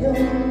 Yeah.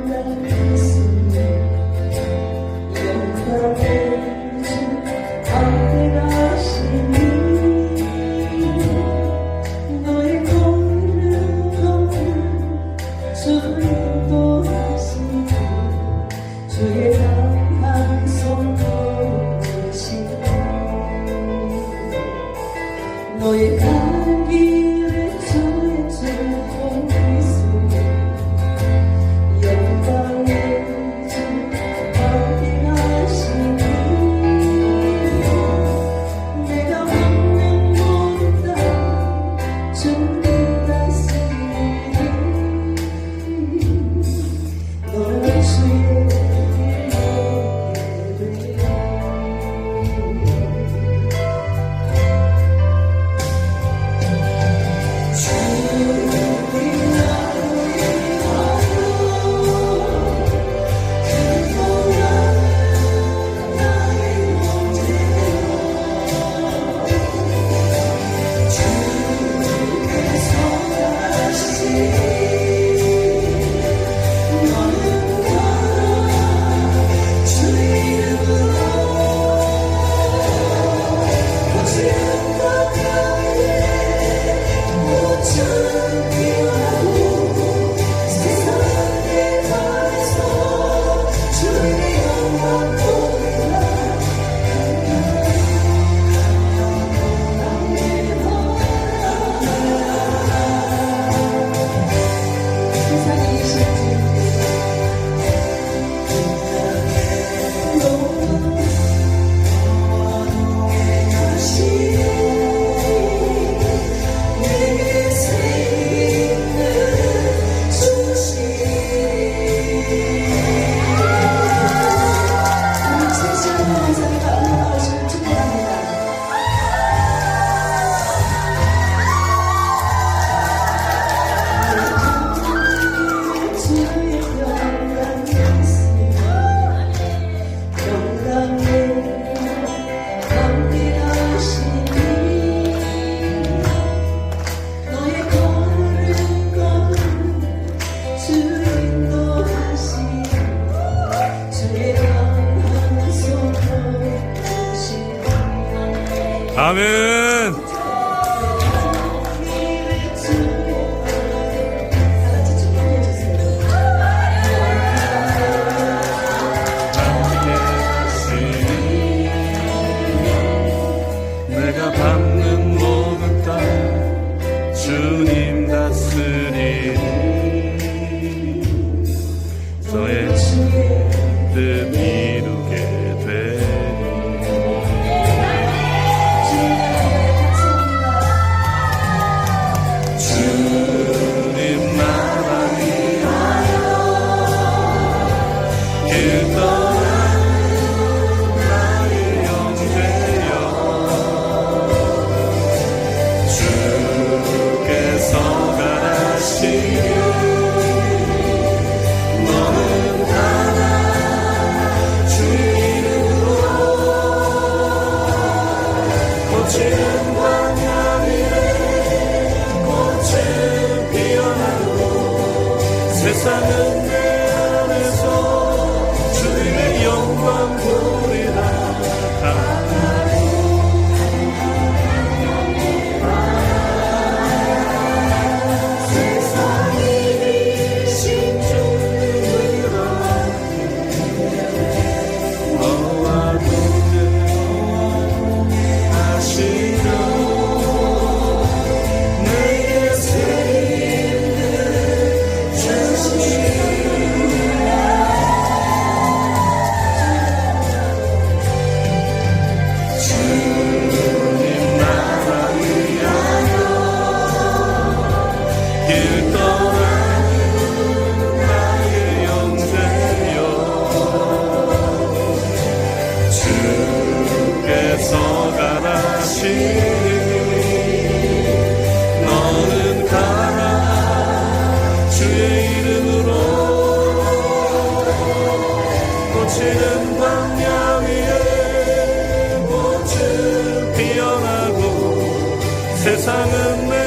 아멘. 내가 밟는 모든 땅 주님 다스리네 세상은 주께서 가라시니 너는 가라. 주의 이름으로 꽃이는 방향 위에 꽃을 피어나고 세상은 내